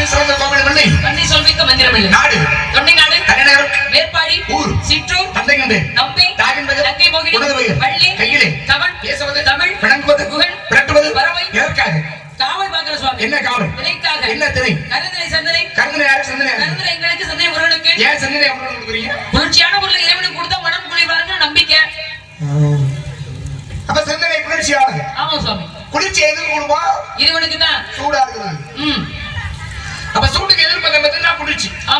நாட்டில் சிறந்த கோவில் மண்ணை. கண்ணி சொல்மிக்க மந்திரமில்லை நாடு தொண்டை நாடு. தலைநகரம் மேற்பாடி ஊர். சிற்றூர் தந்தை கண்டு நம்பி தாகின்பது நங்கை மோகினி. உணவு வயிறு. வள்ளி. கையிலே. கவன் பேசுவது. தமிழ். விளங்குவது குகன் விரட்டுவது பறவை. எதற்காக காவல் பார்க்கிற சுவாமி. என்ன காவல்? திரைக்காக என்ன திரை? கருந்தலை சந்தனை. கருந்தனை யாரு? சந்தனை யாரு? கருந்தலை எங்களுக்கு சந்தனை முருகனுக்கு. ஏன் சந்தனை அவ்வளவு கொடுக்குறீங்க? குளிர்ச்சியான பொருளை இறைவனுக்கு கொடுத்தா மனம் குளிர்வாருன்னு நம்பிக்கை. அப்ப சந்தனை குளிர்ச்சியானது. ஆமா சுவாமி. குளிர்ச்சி எதுக்கு கொடுப்போம் இறைவனுக்கு தான்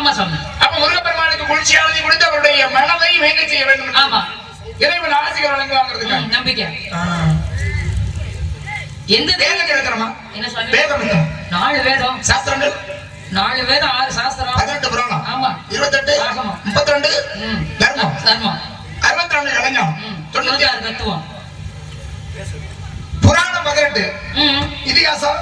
ஆமா சுவாமி அப்ப முருகப்பெருமானுக்கு குளிர்ச்சியானதை கொடுத்து அவருடைய மனதை வேங்க செய்ய வேண்டும் ஆமா. இறைவன் ஆசிரியர் வழங்குவாங்கிறதுக்காக ம், நம்பிக்கை. எந்த வேத தெய்வம் கிடக்கிறமா என்ன சுவாமி வேதம்? நாலு வேதம். சாஸ்திரங்கள்? நாலு வேதம் ஆறு சாஸ்திரம். பதினெட்டு புராணம். ஆமா. இருபத்தெட்டு ஆகமம். முப்பத்தி ரெண்டு தர்மம். தர்மம். அறுபத்தி ரெண்டு கலைஞம் ம். தொண்ணூத்தி ஆறு தத்துவம். புராணம் பதினெட்டு. இதிகாசம்?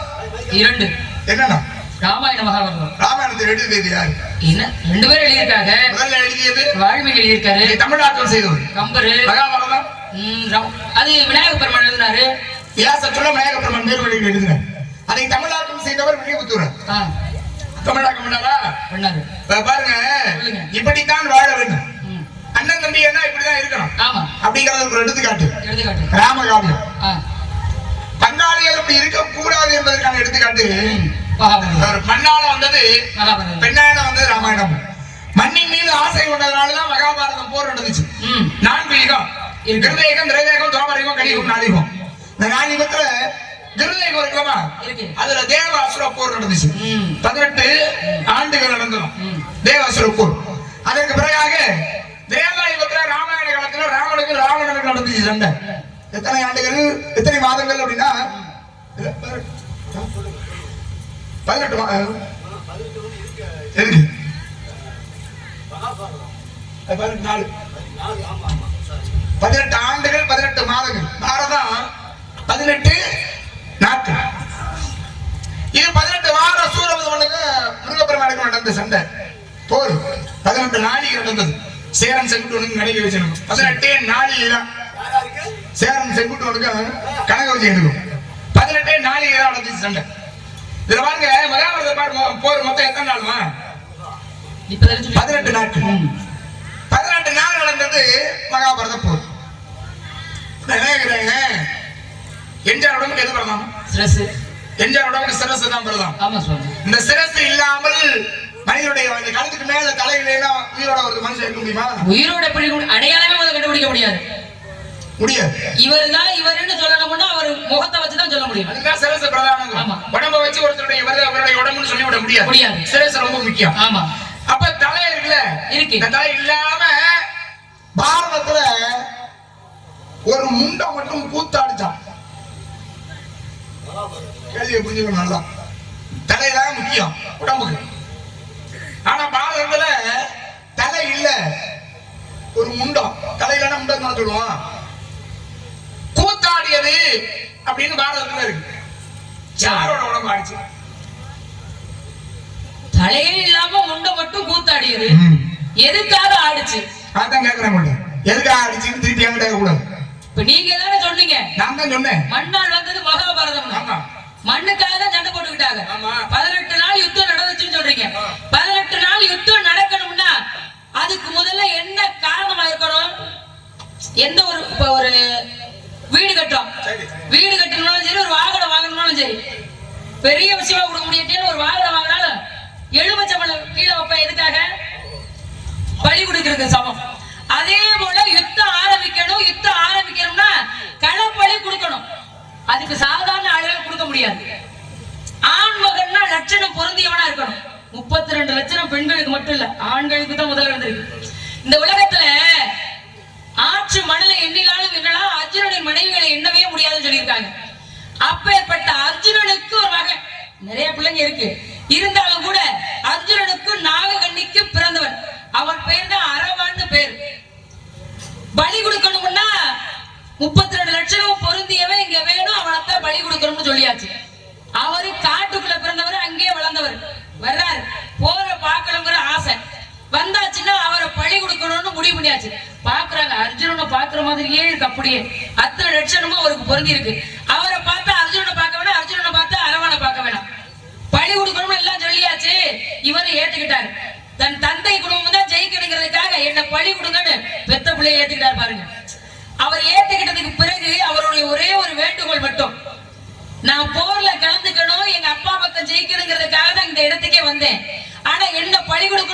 இரண்டு. என்னன்னா? ராமாயண மகாபாரதம். ராமாயணத்தை எழுதியது யாரு என்ன? ரெண்டு பேரும் எழுதியிருக்காங்க. முதல்ல எழுதியது வாழ்விக்கு எழுதியிருக்காரு. தமிழாக்கம் செய்தவர். கம்பரு. மகாபாரதம். அது விநாயக பெருமாள் எழுதினாரு. வியாச சொல்ல மேக பெருமான் மேல்வழியில் எழுதினார். அதை தமிழாக்கம் செய்தவர் வில்லிபுத்தூரர். ஆ. தமிழாக்கம் பண்ணாரா. பண்ணாரு பாருங்க. இப்படித்தான் வாழ வேண்டும். அண்ணன் தம்பி என்ன இப்படிதான் இருக்கணும். ஆமா. அப்படிங்கறது ஒரு எடுத்துக்காட்டு. எடுத்துக்காட்டு. ராமகாவியம். பங்காளிகள் இப்படி இருக்க கூடாது என்பதற்கான எடுத்துக்காட்டு. ஒரு மண்ணால வந்தது பெண்ணால வந்தது ராமாயணம். மண்ணின் மீது ஆசை கொண்டதுனாலதான் மகாபாரதம் போர் நடந்துச்சு. நான்கு யுகம் இருக்கு. கிருதயுகம் திரேதயுகம் துவாபரயுகம் கலியுகம் நாளிகம். இந்த நாலு யுகத்துல கிருதயுகம் இருக்குமா? இருக்கு. அதுல தேவ அசுர போர் நடந்துச்சு. பதினெட்டு ஆண்டுகள் நடந்ததும். ம். தேவ அசுர போர். அதற்கு பிறகாக தேவாயுகத்துல ராமாயண காலத்துல ராமனுக்கு ராவணனுக்கு நடந்துச்சு சண்டை. எத்தனை ஆண்டுகள் எத்தனை மாதங்கள் அப்படின்னா பதினெட்டு மா- இருக்கு பதினெட்டு நாள் பதினெட்டு ஆண்டுகள் பதினெட்டு மாதங்கள். பாரதம் பதினெட்டு நாட்கள். இது பதினெட்டு வார சூரபதவனுக்கு முருகப்பெருமானுக்கு நடந்த சண்டை. போர். பதினெட்டு நாளிகை நடந்தது. சேரன் செங்குட்டுவனுக்கு கணக்கு வச்சிருக்கும் பதினெட்டே நாளிகை தான் சேரன் செங்குட்டுவனுக்கு கணக்கு வச்சிருக்கும் பதினெட்டே நாளிகை தான் நடந்துச்சு சண்டை. இதுல பாருங்க மகாபாரத பாரு போர் மொத்தம் எத்தனை நாளுமா? பதினெட்டு நாட்கள் பதினெட்டு நாள் நடந்தது மகாபாரத போர். என்ன எம்ஜிஆர் உடம்புக்கு எது பிரதானம் ஸ்ட்ரெஸ் எம்ஜிஆர் உடம்புக்கு சிரசு தான் பிரதானம் ஆமா சுவாமி. இந்த சிரசு இல்லாமல் மனிதனுடைய கழுத்துக்கு மேல தலை இல்லைன்னா உயிரோட ஒரு மனுஷன் இருக்க முடியுமா? உயிரோட அடையாளமே முதல்ல கண்டுபிடிக்க முடியாது. முடியாது இவர் தான் இவருன்னு சொல்லணும்னா அவர் முகத்தை வச்சு தான் சொல்ல முடியும். அதுதான் சிரசு பிரதானம். உடம்ப வச்சு ஒருத்தருடைய இவர் அவருடைய உடம்புன்னு சொல்லிவிட முடியாது. முடியாது. சிரசு ரொம்ப முக்கியம். ஆமா. அப்ப தலை இருக்குல்ல? இருக்கு. இந்த தலை இல்லாம பாரதத்துல ஒரு முண்டை மட்டும் கூத்தாடிச்சான் கேள்வியை புரிஞ்சுக்கணும் நல்லா தலைதான் முக்கியம் உடம்புக்கு. ஆனா பாரதத்துல தலை இல்ல ஒரு முண்டம் தலை இல்லைன்னா முண்டம் சொல்லுவான். கூத்தாடியது அப்படின்னு பாரதத்துல இருக்கு. யாரோட உடம்பு ஆடிச்சு தலையே இல்லாம முண்டை மட்டும் கூத்தாடியது. எதுக்காக ஆடுச்சு? அதான் உங்கள்ட்ட. எதுக்காக அடிச்சுன்னு திருப்பி என்கிட்ட கூடாது இப்ப நீங்க தானே சொன்னீங்க. நான் தான் சொன்னேன். மண்ணால் வந்தது மகாபாரதம். ஆமா. மண்ணுக்காக தான் சண்டை போட்டுக்கிட்டாங்க. பதினெட்டு நாள் யுத்தம் நடந்துச்சுன்னு சொல்றீங்க. பதினெட்டு நாள் யுத்தம் நடக்கணும்னா அதுக்கு முதல்ல என்ன காரணமா இருக்கணும்? எந்த ஒரு இப்ப ஒரு வீடு கட்டுறோம். வீடு கட்டணும்னாலும் சரி ஒரு வாகனம் வாங்கணும்னாலும் சரி. பெரிய விஷயமா கொடுக்க முடியாட்டேன்னு ஒரு வாகனம் வாங்கினாலும் எலுமிச்சம்பழம் கீழே வைப்ப எதுக்காக? பலி கொடுக்கறதுக்கு சமம். அதே போல யுத்தம் ஆரம்பிக்கணும். யுத்தம் ஆரம்பிக்கணும்னா களப்பலி கொடுக்கணும். அதுக்கு சாதாரண ஆளுகள் கொடுக்க முடியாது. ஆண் மகன்னா லட்சணம் பொருந்தியவனா இருக்கணும். முப்பத்தி ரெண்டு லட்சணம் பெண்களுக்கு மட்டும் இல்ல ஆண்களுக்கு தான் முதல்ல இருந்திருக்கு. இந்த உலகத்துல ஆற்று மணலை எண்ணினாலும் எண்ணலாம் அர்ஜுனனின் மனைவிகளை எண்ணவே முடியாதுன்னு சொல்லியிருக்காங்க. அப்பேற்பட்ட அர்ஜுனனுக்கு ஒரு மகன். நிறைய பிள்ளைங்க இருக்கு. இருந்தாலும் கூட அர்ஜுனனுக்கு நாககண்ணிக்கு பிறந்தவன். அவன் பேர் தான் அரவான்னு பேர். பலி கொடுக்கணும்னா முப்பத்தி ரெண்டு லட்சம் பொருந்தியவன் இங்க வேணும் அவனைத்தான் பலி கொடுக்கணும்னு சொல்லியாச்சு. முடிவு பண்ணியாச்சு. பாக்குறாங்க. அர்ஜுனனை பாக்குற மாதிரியே இருக்கு அப்படியே. அத்தனை லட்சணமும் அவருக்கு பொருந்தி இருக்கு. அவரை பார்த்தா அர்ஜுனனை பார்க்க வேணாம் அர்ஜுனனை பார்த்தா அரவணை பார்க்க வேணாம். பழி கொடுக்கணும்னு எல்லாம் சொல்லியாச்சு. இவரை ஏத்துக்கிட்டாரு. தன் தந்தை குடும்பம் தான் ஜெயிக்கணுங்கிறதுக்காக என்ன பழி கொடுங்கன்னு பெத்த பிள்ளைய ஏத்துக்கிட்டாரு பாருங்க. அவர் ஏத்துக்கிட்டதுக்கு பிறகு அவருடைய ஒரே ஒரு வேண்டுகோள் மட்டும். நான் போர்ல கலந்துக்கணும் எங்க அப்பா பக்கம் ஜெயிக்கணுங்கிறதுக்காக தான் இந்த இடத்துக்கே வந்தேன். ஆனா என்ன பழி கொடுக்க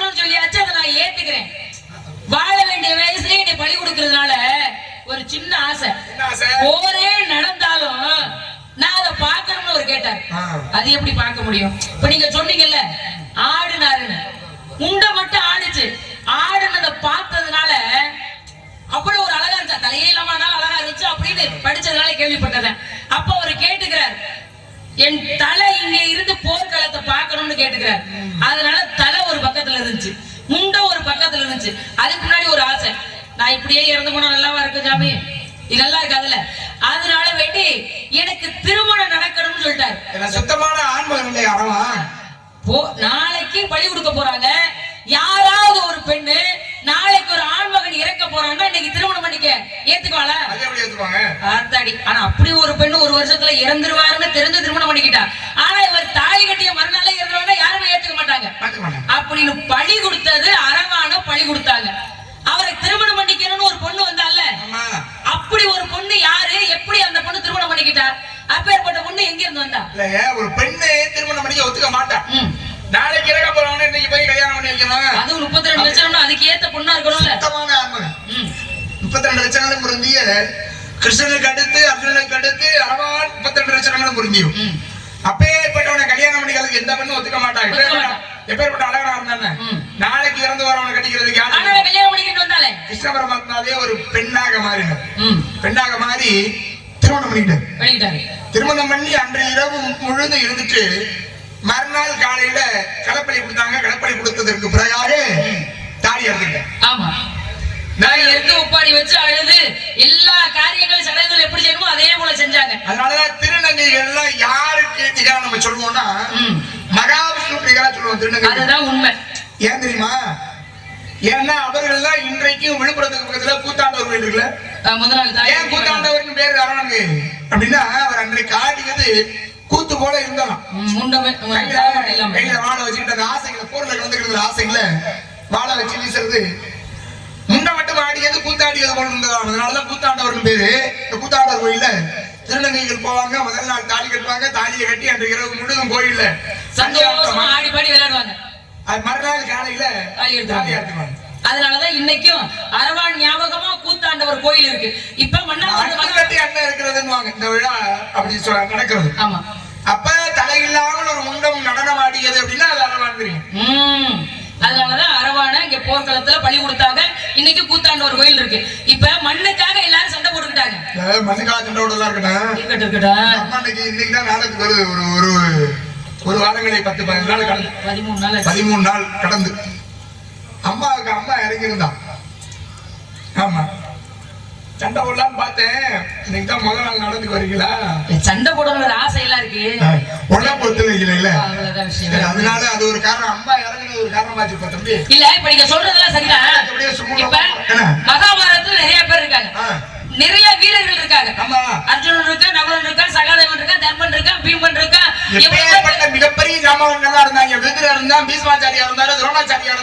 அது எப்படி பார்க்க முடியும்? இப்ப நீங்க சொன்னீங்கல்ல ஆடுனாருன்னு. உண்டை மட்டும் ஆடுச்சு. ஆடுனதை பார்த்ததுனால அப்படி ஒரு அழகா இருந்துச்சா. தலையே இல்லாம அழகா இருந்துச்சு அப்படின்னு படிச்சதுனால கேள்விப்பட்டதேன் அப்ப அவர் கேட்டுக்கிறார் என் தலை இங்க இருந்து போர்க்களத்தை பார்க்கணும்னு கேட்டுக்கிறார். அதனால தலை ஒரு பக்கத்துல இருந்துச்சு. முண்டை ஒரு பக்கத்துல இருந்துச்சு. அதுக்கு முன்னாடி ஒரு ஆசை. நான் இப்படியே இறந்து போனா நல்லாவா இருக்கு ஜாமி இது நல்லா இருக்காதுல்ல? அதனால வேண்டி எனக்கு திரும்ப சொல்லிட்டாரு சுத்தமான ஆண்மகன் இல்லை அறவா போ நாளைக்கு பழி கொடுக்க போறாங்க. யாராவது ஒரு பெண்ணு நாளைக்கு ஒரு ஆண்மகன் இறக்க போறாங்கன்னா இன்னைக்கு திருமணம் பண்ணிக்க. ஏத்துக்குவாள? ஆத்தாடி ஆனா அப்படி ஒரு பெண்ணு ஒரு வருஷத்துல இறந்துருவாருன்னு தெரிஞ்சு திருமணம் பண்ணிக்கிட்டா. ஆனா இவர் தாலி கட்டிய மறுநாளே இறந்துருவாங்க யாருமே ஏத்துக்க மாட்டாங்க. அப்படின்னு பழி கொடுத்தது அரவான பழி கொடுத்தாங்க. அவரை திருமணம் பண்ணிக்கணும்னு ஒரு பொண்ணு வந்தால அப்படி ஒரு பொண்ணு யாரு? எப்படி அந்த பொண்ணு திருமணம் பண்ணிக்கிட்டா? அப்பேற்பட்ட பொண்ணு எங்க இருந்து வந்தா? இல்லைங்க ஒரு பெண்ணு திருமணம் பண்ணிக்க ஒத்துக்க மாட்டான். நாளைக்கு இறக்க போறவன இன்னைக்கு போய் கல்யாணம் பண்ணி வைக்கணும். அதுவும் முப்பத்தி ரெண்டு லட்சம்னா அதுக்கு ஏத்த பொண்ணா இருக்கணும்ல. சுத்தமான ஆண்மகன் ம். முப்பத்தி ரெண்டு லட்சங்களும் பொருந்திய கிருஷ்ணனுக்கு அடுத்து அர்ஜுனனுக்கு அடுத்து அளவான் முப்பத்தி ரெண்டு லட்சங்களும் பொருந்தியும். ம். அப்பேற்பட்டவனை கல்யாணம் பண்ணிக்கிறதுக்கு எந்த பெண்ணும் ஒத்துக்க ஒத்துக்க எப்பேற்பட்ட அழகா இருந்தானே. நாளைக்கு இறந்து வரவனை கட்டிக்கிறதுக்கு யாரு ஆனா கல்யாணம் பண்ணிக்கிட்டு வந்தாலே? கிருஷ்ண பரமாத்மாவே ஒரு பெண்ணாக மாறினார். பெண்ணாக மாறி திருமணம் பண்ணிட்டார். திருமணம் பண்ணி அன்றைய இரவு முழுதும் இருந்துட்டு மறுநாள் காலையில களப்பலி கொடுத்தாங்க. களப்பலி கொடுத்ததற்கு பிறகாக தாலி எடுத்துக்கிட்டேன் ஆமா. நான் எடுத்து உப்பாடி வச்சு அழுது எல்லா காரியங்களும் சடங்குகள் எப்படி செய்யணுமோ அதே போல செஞ்சாங்க. அதனாலதான் திருநங்கைகள் எல்லாம் யாருக்கு நிகரா நம்ம சொல்லுவோம்னா. மகாவிஷ்ணு நிகரா சொல்லுவோம் திருநங்கை. அதுதான் உண்மை. ஏன் தெரியுமா? ஏன்னா அவர்கள் தான் இன்றைக்கும் விழுப்புரத்துக்கு பக்கத்துல கூத்தாண்டவர் கோயில் இருக்குல்ல அஹ் முதல் நாள் தாய் ஏன் கூத்தாண்டவர்னு பேர் வரவனுக்கு அப்படின்னா அவர் அன்றைக்கு ஆடியது கூத்து போல இருந்தாலும் கையில கையில வாழை வச்சுக்கிட்டு அந்த ஆசைகளை போர்ல கலந்துக்கிறது ஆசைகளை வாழை வச்சு வீசுறது. முண்டை மட்டும் ஆடியது கூத்தாடியது போல இருந்ததாம். அதனாலதான் கூத்தாண்டவர்னு பேரு. கூத்தாண்டவர் கோயில்ல திருநங்கைகள் போவாங்க முதல் நாள் தாலி கட்டுவாங்க தாலியை கட்டி அன்று இரவு முழுதும் கோயில்ல சந்தோஷமா ஆடி பாடி விளையாடுவாங்க. அது மறுநாள் காலையில தாலி அதனாலதான் இன்னைக்கும் அரவான் ஞாபகமா கூத்தாண்டவர் கோயில் இருக்கு. இப்ப மன்னார் அண்ணன் இருக்கிறதுன்னு இந்த விழா அப்படி சொல்ல நடக்கிறது. ஆமா. அப்ப தலையில்லாமல் ஒரு முண்டம் நடனம் ஆடியது அப்படின்னா அது அரவான் ம். அதனாலதான் அரவான இங்க போர்க்களத்துல பழி கொடுத்தாங்க. இன்னைக்கு கூத்தாண்டவர் கோயில் இருக்கு. இப்ப மண்ணுக்காக எல்லாரும் சண்டை போட்டுக்கிட்டாங்க. மண்ணுக்கால சண்டோட தான் இருக்கட்டும். இருக்கட்டும் இருக்கட்டும். இன்னைக்கு தான் நாளைக்கு ஒரு ஒரு ஒரு வாரங்களை பத்து பதினஞ்சு நாள் கடந்து. பதிமூணு நாள். பதிமூணு நாள் கடந்து. அம்மாவுக்கு அம்மா இறங்கி இருந்தான் ஆமா. சண்டை போடலாம்னு பார்த்தேன். இன்னைக்கு தான் முதல் நாள் நடந்துக்கு வரீங்களா? சண்டை போடணுங்கிற ஆசை எல்லாம் இருக்கு. அவ்வளவுதான் விஷயம். சரி, அதனால அது ஒரு காரணம். அம்மா இறங்குனது ஒரு காரணமாச்சு இப்ப தம்பி. இல்ல இப்ப நீங்க சொல்றதெல்லாம் சரிதான்? மகாபாரதத்துல நிறைய பேர் இருக்காங்க. நிறைய வீரர்கள் இருக்காங்க. ஆமா. அர்ஜுனன் இருக்கா நகுலன் இருக்கா சகாதேவன் இருக்கா தர்மன் இருக்கா பீமன் மிகப்பெரிய இருந்தாங்க இருந்தா பீஷ்மாச்சாரியா இருந்தாரு துரோணாச்சாரியா.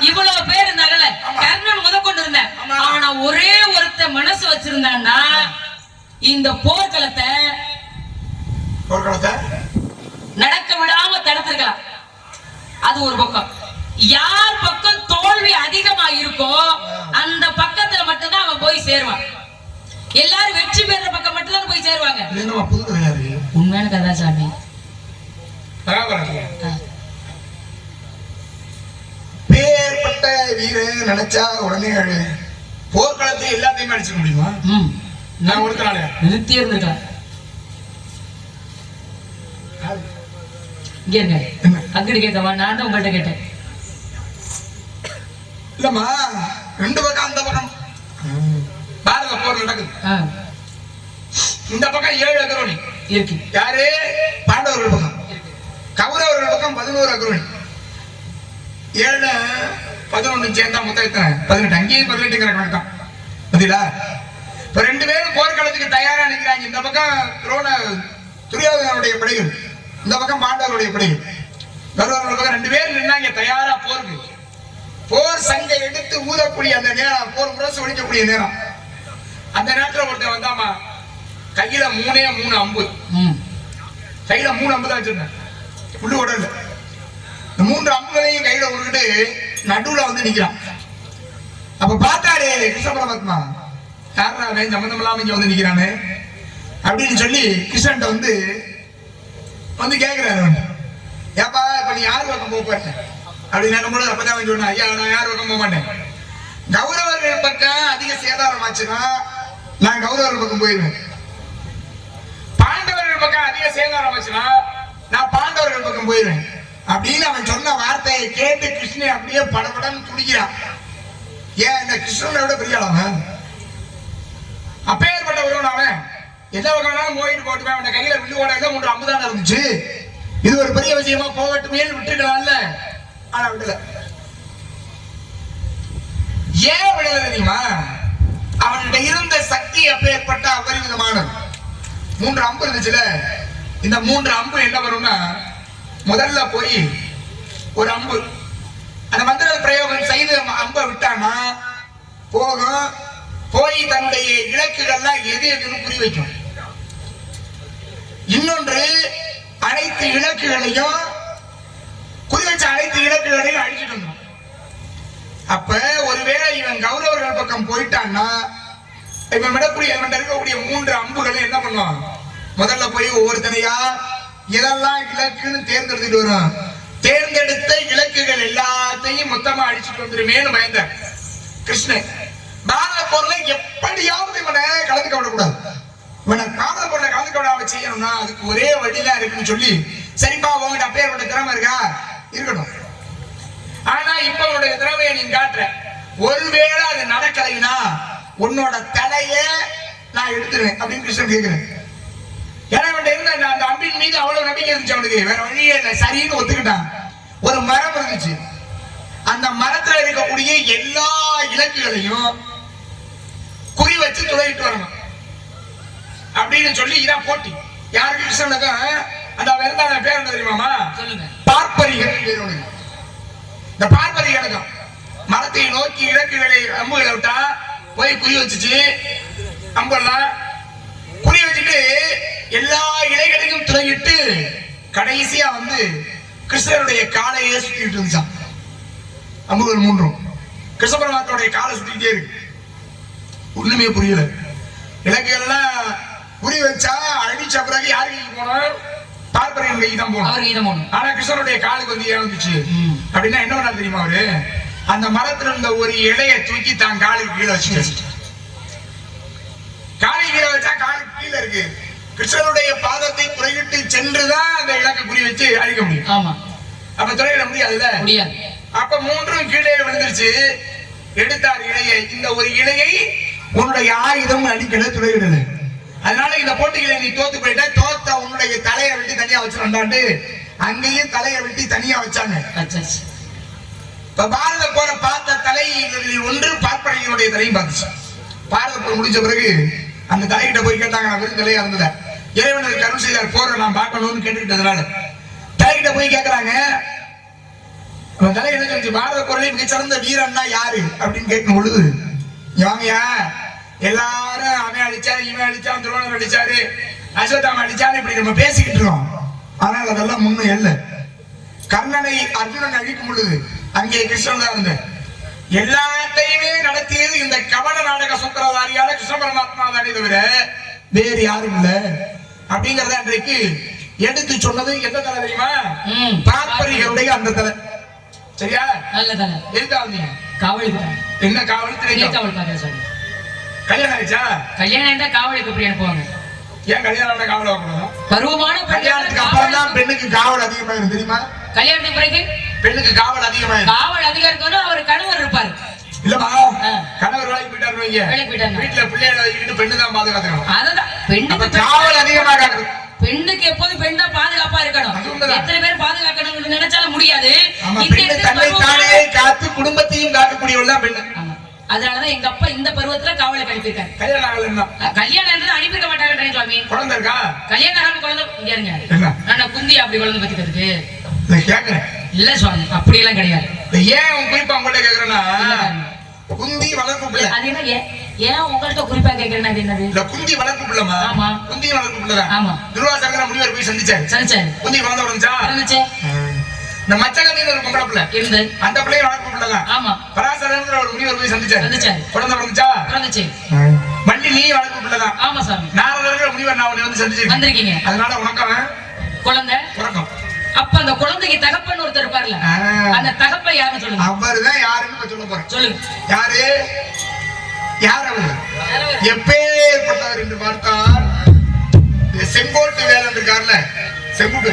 இவ்வளவு பேர் இருந்தாங்கல்ல? ஆமா. கர்ணன் முதற்கொண்டு இருந்தேன் ஆமா. ஆனா ஒரே ஒருத்த மனசு வச்சிருந்தான்னா இந்த போர்க்களத்தை போர்க்களத்தை நடக்க விடாம தடுத்திருக்கலாம். அது ஒரு பக்கம். யார் பக்கம் தோல்வி அதிகமா இருக்கோ அந்த பக்கத்துல மட்டும்தான் அவன் போய் சேருவான். எல்லாரும் வெற்றி பெற பக்கம் மட்டும்தான் போய் சேருவாங்க. இது என்னம்மா புது கிடையாது உண்மையான கதா சாமி. பேர்பட்ட வீரன் நினைச்சா உடனே அழு. போர்க்களத்தை எல்லாத்தையுமே அடிச்சுக்க முடியுமா? நான் ஒருத்தனால. நிறுத்தி இருந்திருக்கலாம் இங்க இருங்க? அங்கிட்டு கேட்கவா நான் தான் உங்கள்கிட்ட கேட்டேன். இல்லம்மா ரெண்டு பக்கம் அந்த பக்கம். போர் நடக்குது. இந்த பக்கம் ஏழு அக்ரோனி இருக்கு. யாரு? பாண்டவர்கள் பக்கம். கௌரவர்கள் பக்கம் பதினோரு அக்ரோனி ஏழு பதினொன்னு சேர்ந்தா மொத்தம் எத்தனை? பதினெட்டு. அங்கேயும் பதினெட்டுங்கிற கணக்கு தான். பார்த்தீங்களா இப்ப ரெண்டு பேரும் போர்க்களத்துக்கு தயாரா நிக்கிறாங்க. இந்த பக்கம் துரோண துரியோதனனுடைய படைகள். இந்த பக்கம் பாண்டவருடைய படைகள். கௌரவர்கள் பக்கம் ரெண்டு பேரும் நின்னாங்க தயாரா போருக்கு. போர் சங்கை எடுத்து ஊதக்கூடிய அந்த நேரம் போர் முரசு ஒழிக்கக்கூடிய நேரம். அந்த நேரத்துல ஒருத்தன் வந்தாமா கையில மூணே மூணு அம்பு. ம். கையில மூணு அம்பு தான் வச்சிருந்தேன். புல்லு இந்த மூன்று அம்புகளையும் கையில விட்டுக்கிட்டு நடுவுல வந்து நிக்கிறான். அப்ப பார்த்தாரு கிருஷ்ண பரமாத்மா யாரா அவன் சம்பந்தம் இல்லாம இங்க வந்து நிக்கிறானே. அப்படின்னு சொல்லி கிருஷ்ணன்ட்ட வந்து வந்து கேக்குறாரு அவன் ஏப்பா இப்ப நீ யார் பக்கம் போக போற? அப்படின்னு கேட்கும்போது அப்பதான் அவன் சொன்னான் ஐயா நான் யார் பக்கம் போக மாட்டேன்? கௌரவர்கள் பக்கம் அதிக சேதாரம் ஆச்சுன்னா நான் கௌரவர் பக்கம் போயிருவேன் பாண்டவர்கள் பக்கம் அதிக சேதாரம் ஆச்சுன்னா நான் பாண்டவர்கள் பக்கம் போயிருவேன் அப்படின்னு அவன் சொன்ன வார்த்தையை கேட்டு கிருஷ்ணன் அப்படியே படபடன்னு துடிக்கிறான் ஏன் இந்த கிருஷ்ணனை விட பெரிய ஆளவன் அப்பேற்பட்ட ஒருவன் அவன். எதை வேணாலும் போயிட்டு போட்டுவேன் அவன் கையில வில்லு ஓட மூன்று அம்புதான் இருந்துச்சு. இது ஒரு பெரிய விஷயமா போகட்டுமே விட்டுக்கலாம்ல ஆனா விடல. ஏன் விடல தெரியுமா? அவன்கிட்ட இருந்த சக்தி அப்பேற்பட்ட அபரிமிதமானது மூன்று அம்பு இருந்துச்சுல? இந்த மூன்று அம்பு என்ன வரும்னா முதல்ல போய் ஒரு அம்பு. அந்த மந்திர பிரயோகம் செய்து அம்பை விட்டானா போகும். போய் தன்னுடைய இலக்குகள்லாம் எது எதுன்னு புரி வைக்கும். இன்னொன்று அனைத்து இலக்குகளையும் குறி வச்ச அனைத்து இலக்குகளையும் அழிச்சிட்டு வந்துடும் அப்ப ஒருவேளை இவன் கௌரவர்கள் பக்கம் போயிட்டான்னா இவன் விடக்கூடிய இவன் இருக்கக்கூடிய மூன்று அம்புகளை என்ன பண்ணுவான்? முதல்ல போய் ஒவ்வொருத்தனையா இதெல்லாம் இலக்குன்னு தேர்ந்தெடுத்துட்டு வரும் தேர்ந்தெடுத்த இலக்குகள் எல்லாத்தையும் மொத்தமா அடிச்சுட்டு வந்துருமேனு பயந்த கிருஷ்ணன் பாரத போர்ல எப்படியாவது இவனை கலந்துக்க விடக்கூடாது இவனை பாரத போர்ல கலந்துக்க விடாம செய்யணும்னா அதுக்கு ஒரே வழிதான் இருக்குன்னு சொல்லி சரிப்பா உங்ககிட்ட அப்பேற்பட்ட திறமை இருக்கா? இருக்கட்டும் இப்ப உன்னுடைய திறமையை நீ காட்டுற ஒருவேளை அது நடக்கலைன்னா உன்னோட தலைய நான் எடுத்துருவேன் அப்படின்னு கிருஷ்ணன் கேட்கிறேன் ஏன்னா இருந்த அந்த- அம்பின் மீது அவ்வளவு நம்பிக்கை இருந்துச்சு அவனுக்கு. வேற வழியே இல்லை. சரின்னு ஒத்துக்கிட்டான். ஒரு மரம் இருந்துச்சு. அந்த மரத்துல இருக்கக்கூடிய எல்லா இலக்குகளையும் குறி வச்சு துளையிட்டு வரணும். அப்படின்னு சொல்லி இதான் போட்டி. யாருக்கு கிருஷ்ணனுக்கும் அந்த வெறுந்தான பேர் என்ன தெரியுமாமா சொல்லுங்க. பார்ப்பரிகள் பேர். இந்த பார்ப்பரிகளுக்கும் மரத்தை நோக்கி இலக்குகளை அம்புகளை விட்டா போய் குறி வச்சுச்சு. அம்பெல்லாம் குறி வச்சுட்டு எல்லா இலைகளையும் துளையிட்டு கடைசியா வந்து கிருஷ்ணருடைய காலையே சுத்திட்டு இருந்துச்சான் அம்புகள் மூன்றும். கிருஷ்ண பரமாத்மாவுடைய காலை சுத்திட்டே இருக்கு. ஒண்ணுமே புரியல. இலக்குகள்லாம் குறி வச்சா அழிச்ச பிறகு யாரு கைக்கு போனோம் பார்ப்பரிகள் கைக்கு தான் போனோம் ஆனா கிருஷ்ணனுடைய காலுக்கு வந்து ம். அப்படின்னா என்ன தெரியுமா அவரு? அந்த மரத்துல இருந்த ஒரு இலைய தூக்கி தான் காலுக்கு கீழே வச்சுட்டு காலை கீழே வச்சா காலுக்கு கீழே இருக்கு. கிருஷ்ணனுடைய பாதத்தை குறையிட்டு சென்றுதான் அந்த இலக்கை குறி வச்சு அழிக்க முடியும். ஆமா. அப்ப துறையிட முடியாதுல்ல? முடியாது. அப்ப மூன்றும் கீழே விழுந்துருச்சு. எடுத்தார் இலையை. இந்த ஒரு இலையை உன்னுடைய ஆயுதம் அடிக்கல துளையிடல அதனால இந்த போட்டிகளை நீ தோத்து போயிட்ட. தோத்த உன்னுடைய தலையை வெட்டி தனியா வச்சிருந்தாண்டு அங்கேயும் தலையை வெட்டி தனியா வச்சாங்க. இப்ப பாரத போற பார்த்த தலைகளில் ஒன்று பார்ப்பனையினுடைய தலையும் பார்த்துச்சு. பாரத போர் முடிஞ்ச பிறகு அந்த தலைகிட்ட போய் கேட்டாங்க நான் வெறும் தலையா இருந்தத. இறைவனுக்கு அருள் செய்தார் போற நான் பார்க்கணும்னு கேட்டுக்கிட்டதுனால தலைகிட்ட போய் கேக்குறாங்க அவன் தலை என்ன சொல்லுச்சு? பாரத போரில் மிகச்சிறந்த வீரன்னா யாரு? அப்படின்னு கேட்கும் பொழுது இங்க வாங்கயா எல்லாரும் அவன் அடிச்சா இவன் அடிச்சான் துரோணர் அடிச்சாரு அஸ்வத்தாம அடிச்சான்னு இப்படி நம்ம பேசிக்கிட்டு இருக்கோம். ஆனால் அதெல்லாம் முன்னும் இல்லை கர்ணனை அர்ஜுனன் அழிக்கும் பொழுது அங்கே கிருஷ்ணன் தான் இருந்த எல்லாத்தையுமே நடத்தியது இந்த கபட நாடக சுக்கரதாரியான கிருஷ்ண பரமாத்மா தானே தவிர வேறு யாரும் இல்ல. அப்படிங்கறத அன்றைக்கு எடுத்து சொன்னது எந்த தலை தெரியுமா? ம். பார்ப்பரிகளுடைய அந்த தலை. சரியா? நல்ல தானே எதுக்கா வந்தீங்க காவலுக்கு என்ன காவல் சொல்லு கல்யாணம் ஆயிடுச்சா? கல்யாணம் இருந்தா காவலுக்கு எப்படி அனுப்புவாங்க? ஏன் கல்யாணம் காவல் வைக்கணும் பருவமான கல்யாணத்துக்கு அப்புறம் தான் பெண்ணுக்கு காவல் அதிகமாயிரும் தெரியுமா? கல்யாணத்துக்கு பிறகு? பெண்ணுக்கு காவல் அதிகமாயிரும் காவல் அதிகாரிக்கு அவர் கணவர் இருப்பாரு. இல்லம்மா ஆ. கணவர் வேலைக்கு போயிட்டாரு. வீட்டுல பிள்ளைகளை வச்சுக்கிட்டு பெண்ணு தான் பாதுகாத்துக்கணும். பெண்ணுக்கு காவல் பெண் அதிகமா காட்டுது பெண்ணுக்கு எப்போதும் பெண் தான் பாதுகாப்பா இருக்கணும். எத்தனை பேர் பாதுகாக்கணும்னு நினைச்சாலும் முடியாது. தன்னை தானே காத்து குடும்பத்தையும் காக்கக்கூடியவள் தான் பெண்ணு. அதனாலதான் எங்க அப்பா இந்த பருவத்துல காவலுக்கு அனுப்பியிருக்காரு. கல்யாணம் ஆகலன்னா கல்யாணம் இருந்தது அனுப்பியிருக்க மாட்டாங்க சுவாமி. குழந்தை இருக்கா? கல்யாணம் ஆகாம குழந்தை இங்க நான் குந்தி அப்படி குழந்தை பத்திக்கிறதுக்கு கேக்குறேன் இல்ல சுவாமி அப்படியெல்லாம் கிடையாது. இந்த ஏன் உன் குறிப்பா உங்கள்ட்ட கேக்குறேன்னா? குந்தி வளர்ப்பு பிள்ளை. அது என்ன ஏன் ஏன் உங்கள்ட்ட குறிப்பா கேட்கறேன் அது என்னது? இல்ல குந்தி வளர்ப்பு பிள்ளைமா ஆமா. குந்தி வளர்ப்பு பிள்ளைதான். ஆமா. துருவாசங்கர முனிவர் போய் சந்திச்சாரு. சரி குந்தி வளர்ந்த உடஞ்சா இருந்துச்சு இந்த மச்சகத்தின்னு ஒரு பொம்பளை பிள்ளை. இருந்து அந்த பிள்ளைய வளர்ப்பு பிள்ளைதான். ஆமா. பராசரங்கிற ஒரு முனிவர் போய் சந்திச்சாரு. சந்திச்சாரு. குழந்தை பிறந்துச்சா? இருந்துச்சு வண்டி நீ வளர்ப்பு பிள்ளைதான். ஆமா சாமி. நாரதங்கிற முனிவர் நான் உன்னை வந்து சந்திச்சிருக்கேன். வந்திருக்கீங்க. அதனால உனக்கம் குழந்தை? உறக்கம். அப்ப அந்த குழந்தைக்கு தகப்பன் ஒருத்தர் இருப்பார்ல. அந்த தகப்பை யாருன்னு சொல்லுங்க. அவர்தான் யாருன்னு சொல்ல போறேன். சொல்லுங்க. யாரு? யார் அவர்? எப்பேற்பட்டவர் என்று பார்த்தால் செங்கோட்டு வேலன் இருக்கார்ல செங்குட்டு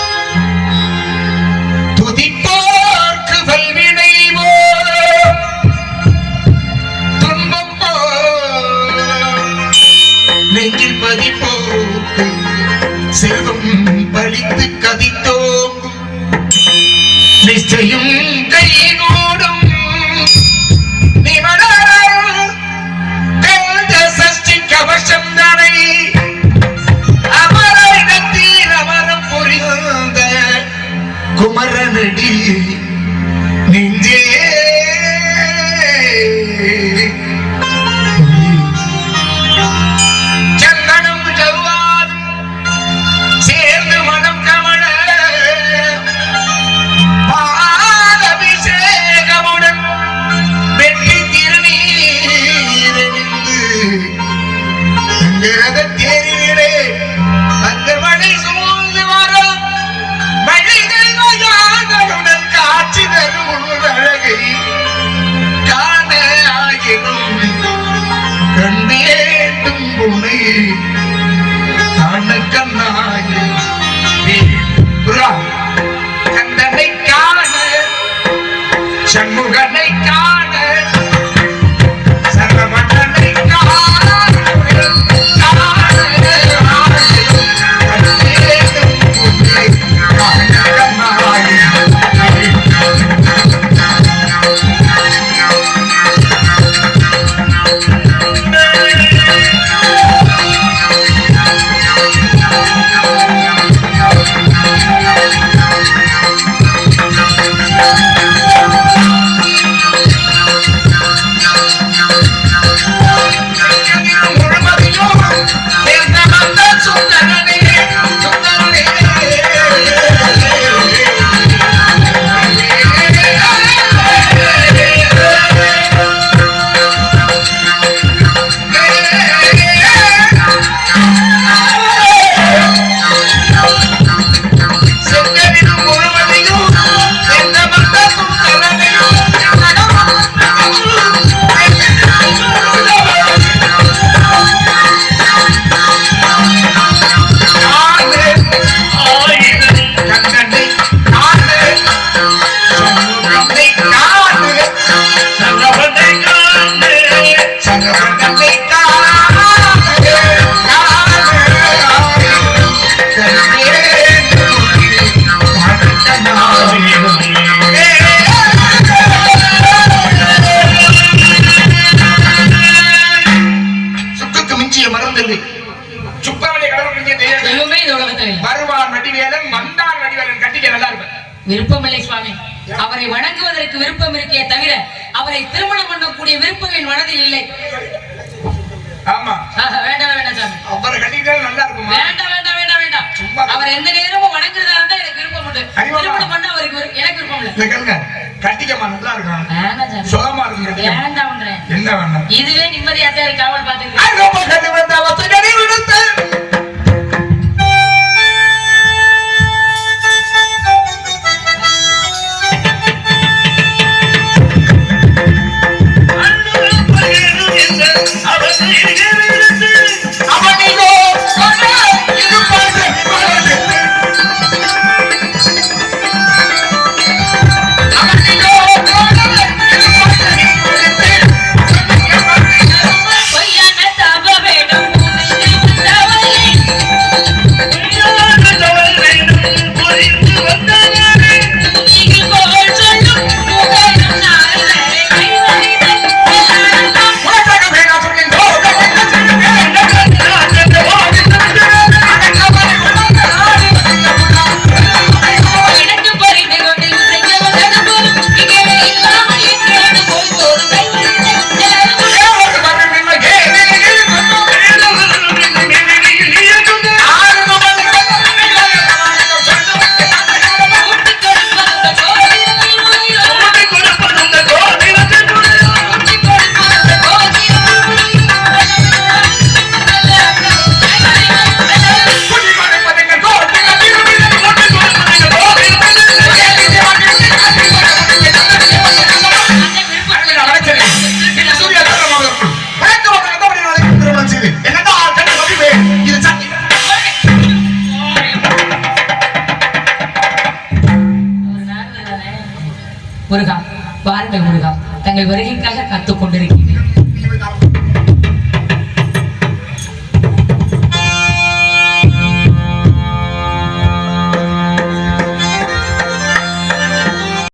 வேண்டாம் சுகமா வேண்டாம்ன்றேன் என்ன வேண்டாம் இதுவே நிம்மதியாத்தான் இருக்கு. காவல்